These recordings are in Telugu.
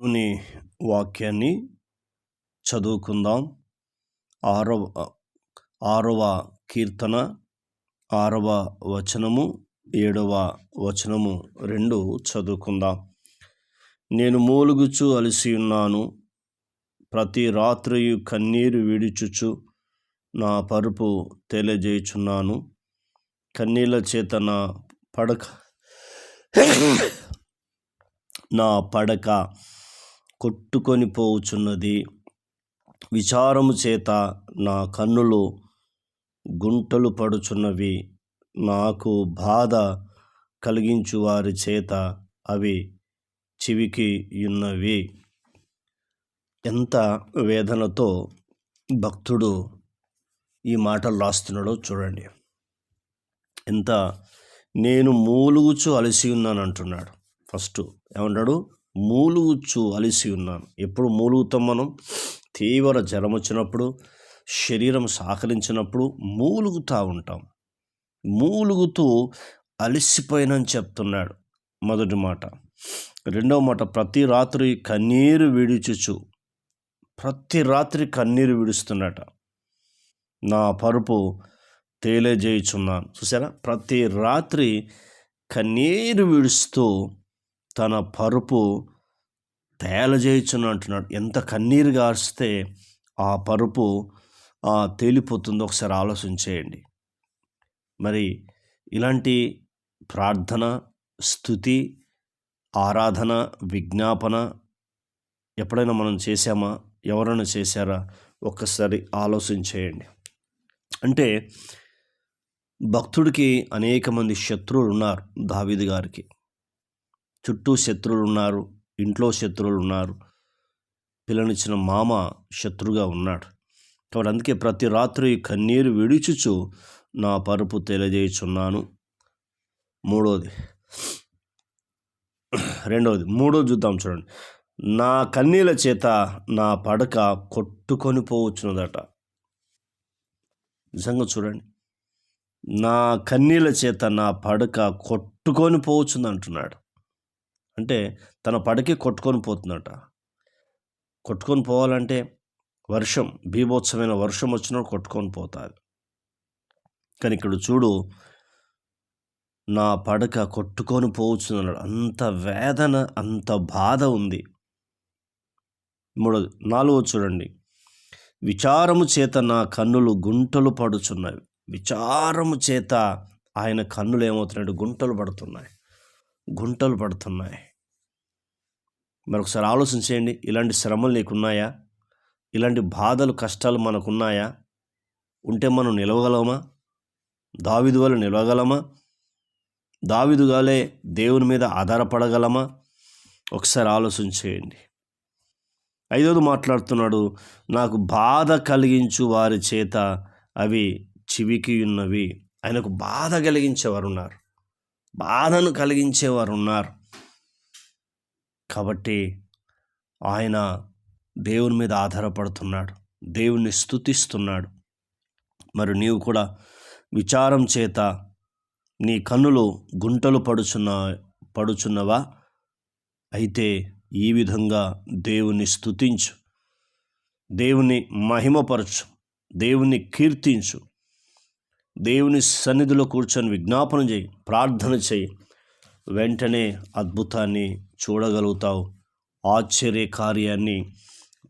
దేవుని వాక్యాన్ని చదువుకుందాం. ఆరవ ఆరవ కీర్తన ఆరవ వచనము ఏడవ వచనము రెండు చదువుకుందాం. నేను మూలుగుచు అలసి ఉన్నాను ప్రతి రాత్రి కన్నీరు విడిచుచు నా పరుపు తెలియజేయుచున్నాను. కన్నీళ్ళ చేత నా పడక నా పడక కొట్టుకొని పోవుచున్నది విచారము చేత నా కన్నులు గుంటలు పడుచున్నవి. నాకు బాధ కలిగించు వారి చేత అవి చివికి ఉన్నవి ఎంత వేదనతో భక్తుడు ఈ మాటలు రాస్తున్నాడో చూడండి. ఎంత నేను మూలుగుచు అలసి ఉన్నాను అంటున్నాడు ఫస్ట్ ఏమన్నాడు మూలుగుచ్చు అలిసి ఉన్నాను. ఎప్పుడు మూలుగుతాం మనం? తీవ్ర జ్వరం వచ్చినప్పుడు శరీరం సహకరించినప్పుడు మూలుగుతూ ఉంటాం. మూలుగుతూ అలిసిపోయినని చెప్తున్నాడు మొదటి మాట. రెండవ మాట ప్రతి రాత్రి కన్నీరు విడిచుచు ప్రతి రాత్రి కన్నీరు విడుస్తున్నట. నా పరుపు తేలియజేయుచున్నాను చూసారా ప్రతి రాత్రి కన్నీరు విడుస్తూ తన పరుపు తేలజేయుచును అంటున్నాడు. ఎంత కన్నీరు గారిస్తే ఆ పరుపు తేలిపోతుందో ఒకసారి ఆలోచన చేయండి. మరి ఇలాంటి ప్రార్థన స్థుతి ఆరాధన విజ్ఞాపన ఎప్పుడైనా మనం చేశామా? ఎవరైనా చేశారా? ఒక్కసారి ఆలోచన చేయండి. అంటే భక్తుడికి అనేక మంది శత్రువులు ఉన్నారు దావిది గారికి. చుట్టూ శత్రువులు ఉన్నారు ఇంట్లో శత్రువులు ఉన్నారు. పిల్లనిచ్చిన మామ శత్రుగా ఉన్నాడు. కాబట్టి అందుకే ప్రతి రాత్రి కన్నీరు విడిచుచు నా పరుపు తెలియజేయుచున్నాను. మూడోది. రెండవది మూడోది చూద్దాం చూడండి. నా కన్నీల చేత నా పడక కొట్టుకొని పోవచ్చున్నదట నిజంగా చూడండి. నా కన్నీల చేత నా పడక కొట్టుకొని పోవచ్చుంది అంటున్నాడు అంటే తన పడకి కొట్టుకొని పోతుందట. కొట్టుకొని పోవాలంటే వర్షం భీభోత్సవమైన వర్షం వచ్చినప్పుడు కొట్టుకొని పోతుంది. కానీ ఇక్కడ చూడు నా పడక కొట్టుకొని పోవచ్చున్నాడు అంత వేదన అంత బాధ ఉంది. మూడు నాలుగో చూడండి. విచారము చేత నా కన్నులు గుంటలు పడుచున్నవి. విచారము చేత ఆయన కన్నులు ఏమవుతున్నాడు గుంటలు పడుతున్నాయి. గుంటలు పడుతున్నాయి. మరొకసారి ఆలోచన చేయండి ఇలాంటి శ్రమలు నీకున్నాయా? ఇలాంటి బాధలు కష్టాలు మనకున్నాయా? ఉంటే మనం నిలవగలమా? దావిదు వల్ల నిలవగలమా? దావిదుగాలే దేవుని మీద ఆధారపడగలమా? ఒకసారి ఆలోచన చేయండి. ఐదోది మాట్లాడుతున్నాడు నాకు బాధ కలిగించు వారి చేత అవి చివికి ఉన్నవి. ఆయనకు బాధ కలిగించేవారు ఉన్నారు బాధను కలిగించేవారు ఉన్నారు కాబట్టి ఆయన దేవుని మీద ఆధారపడుతున్నాడు. దేవుణ్ణి స్థుతిస్తున్నాడు మరి నీవు కూడా విచారం చేత నీ కన్నులు గుంటలు పడుచున్న పడుచున్నవా? అయితే ఈ విధంగా దేవుని స్థుతించు దేవుని మహిమపరచు. దేవుని కీర్తించు. దేవుని సన్నిధిలో కూర్చొని విజ్ఞాపన చేయి ప్రార్థన చేయి. వెంటనే అద్భుతాన్ని చూడగలుగుతావు. ఆశ్చర్య కార్యాన్ని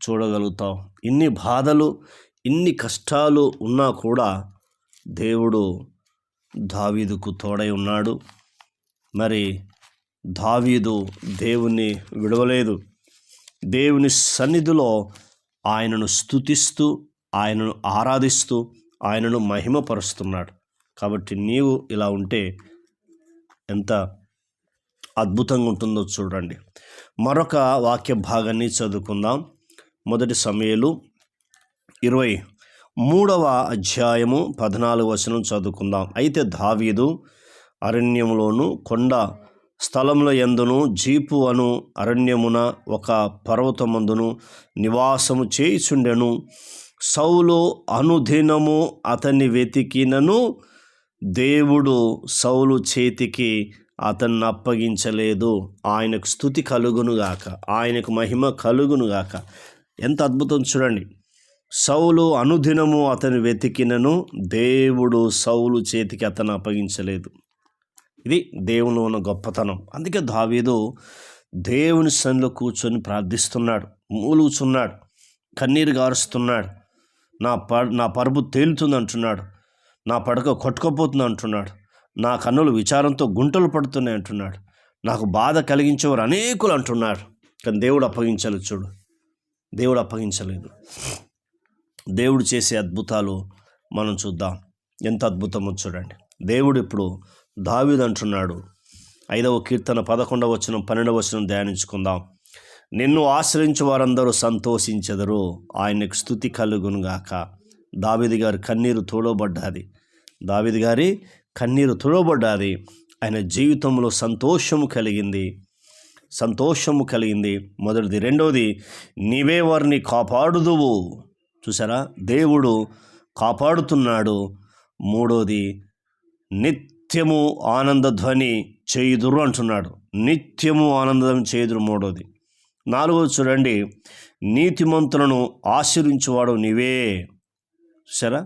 చూడగలుగుతావు. ఇన్ని బాధలు ఇన్ని కష్టాలు ఉన్నా కూడా దేవుడు దావీదుకు తోడై ఉన్నాడు. మరి దావీదు దేవుణ్ణి విడవలేదు. దేవుని సన్నిధిలో ఆయనను స్థుతిస్తూ ఆయనను ఆరాధిస్తూ ఆయనను మహిమపరుస్తున్నాడు. కాబట్టి నీవు ఇలా ఉంటే ఎంత అద్భుతంగా ఉంటుందో చూడండి. మరొక వాక్య భాగాన్ని చదువుకుందాం. మొదటి సమయలు ఇరవై మూడవ అధ్యాయము పద్నాలుగు వచనం చదువుకుందాం. అయితే దావీదు అరణ్యంలోను కొండ స్థలంలో ఎందును జీపు అను అరణ్యమున ఒక పర్వతమందును నివాసము చేయిచుండెను. సౌలు అనుదినము అతన్ని వెతికినను దేవుడు సౌలు చేతికి అతన్ని అప్పగించలేదు. ఆయనకు స్థుతి కలుగునుగాక ఆయనకు మహిమ కలుగునుగాక ఎంత అద్భుతం చూడండి. సౌలు అనుదినము అతను వెతికినను దేవుడు సౌలు చేతికి అతను అప్పగించలేదు. ఇది దేవుని ఉన్న గొప్పతనం. అందుకే దావీదు దేవుని సన్నిలో కూర్చొని ప్రార్థిస్తున్నాడు. మూలుగుచున్నాడు. కన్నీరు గారుస్తున్నాడు. నా ప నా పరుపు తేలుతుంది అంటున్నాడు నా పడక కొట్టుకోపోతుంది అంటున్నాడు నా కన్నులు విచారంతో గుంటలు పడుతున్నాయి అంటున్నాడు. నాకు బాధ కలిగించేవారు అనేకులు అంటున్నారు. కానీ దేవుడు అప్పగించలేదు చూడు. దేవుడు అప్పగించలేదు. దేవుడు చేసే అద్భుతాలు మనం చూద్దాం. ఎంత అద్భుతమో చూడండి. దేవుడు ఇప్పుడు దావిదంటున్నాడు ఐదవ కీర్తన పదకొండవ వచనం పన్నెండవ వచనం ధ్యానించుకుందాం. నిన్ను ఆశ్రయించు వారందరూ సంతోషించెదరు. ఆయనకు స్థుతి కలుగునుగాక దావిది గారి కన్నీరు తోడబడ్డాది. దావిది గారి కన్నీరు తోడబడ్డాది. ఆయన జీవితంలో సంతోషము కలిగింది. సంతోషము కలిగింది. మొదటిది. రెండవది నీవే వారిని కాపాడుదువు. చూసారా దేవుడు కాపాడుతున్నాడు. మూడోది నిత్యము ఆనందధ్వని చేయుదురు అంటున్నాడు. నిత్యము ఆనందం చేయుదురు. మూడోది నాలుగోది చూడండి. నీతిమంతులను ఆశ్రయించువాడు నీవే. సరే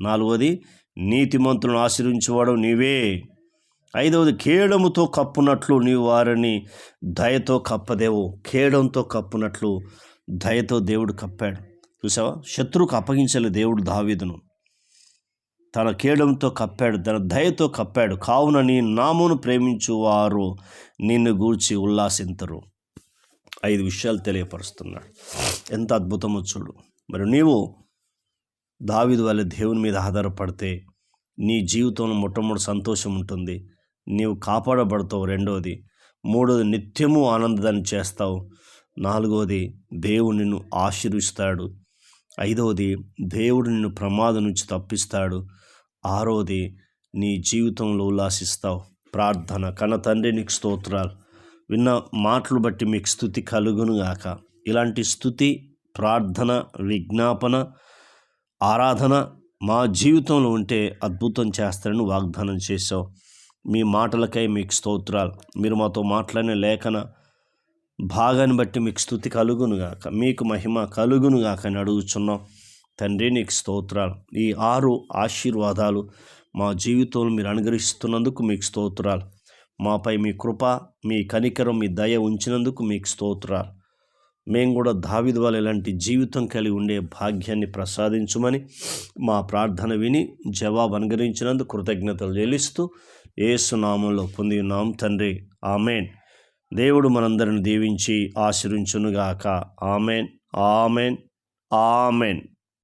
నాలుగోది నీతిమంతులను ఆశ్రయించువాడు నీవే. ఐదవది కేడముతో కప్పునట్లు నీ వారిని దయతో కప్పదేవు. కేడంతో కప్పునట్లు దయతో దేవుడు కప్పాడు. చూసావా శత్రువుకు అప్పగించలే దేవుడు దావీదును. తన కేడంతో కప్పాడు తన దయతో కప్పాడు. కావున నీ నామును ప్రేమించువారు నిన్ను గూర్చి ఉల్లాసింతరు. ఐదు విషయాలు తెలియపరుస్తున్నాడు. ఎంత అద్భుతమో చూడు. మరి నీవు దావిదు వల్ల దేవుని మీద ఆధారపడితే నీ జీవితంలో మొట్టమొదటి సంతోషం ఉంటుంది. నీవు కాపాడబడతావు రెండోది. మూడోది నిత్యము ఆనందాన్ని చేస్తావు. నాలుగోది దేవుడు నిన్ను ఆశీర్విస్తాడు ఐదవది దేవుడు నిన్ను ప్రమాదం నుంచి తప్పిస్తాడు. ఆరోది నీ జీవితంలో ఉల్లాసిస్తావు. ప్రార్థన కన తండ్రి నీకు స్తోత్రాలు. విన్న మాటలు బట్టి మీకు స్థుతి కలుగునుగాక. ఇలాంటి స్థుతి ప్రార్థన విజ్ఞాపన ఆరాధన మా జీవితంలో ఉంటే అద్భుతం చేస్తారని వాగ్దానం చేశావు. మీ మాటలకై మీకు స్తోత్రాలు. మీరు మాతో మాట్లాడిన లేఖన భాగాన్ని బట్టి మీకు స్థుతి కలుగునుగాక. మీకు మహిమ కలుగునుగాక అని అడుగుచున్నాం. తండ్రి నీకు స్తోత్రాలు. ఈ ఆరు ఆశీర్వాదాలు మా జీవితంలో మీరు అనుగ్రహిస్తున్నందుకు మీకు స్తోత్రాలు. మాపై మీ కృప మీ కనికరం మీ దయ ఉంచినందుకు మీకు స్తోత్రాలు. మేము కూడా దావిది వాళ్ళ ఇలాంటి జీవితం కలిగి ఉండే భాగ్యాన్ని ప్రసాదించుమని మా ప్రార్థన విని జవాబు అనుగరించినందుకు కృతజ్ఞతలు చెల్లిస్తూ ఏసునామంలో పొంది ఉన్నాం తండ్రి. ఆమెన్. దేవుడు మనందరిని దీవించి ఆశీర్వించునుగాక. ఆమెన్. ఆమెన్. ఆమెన్.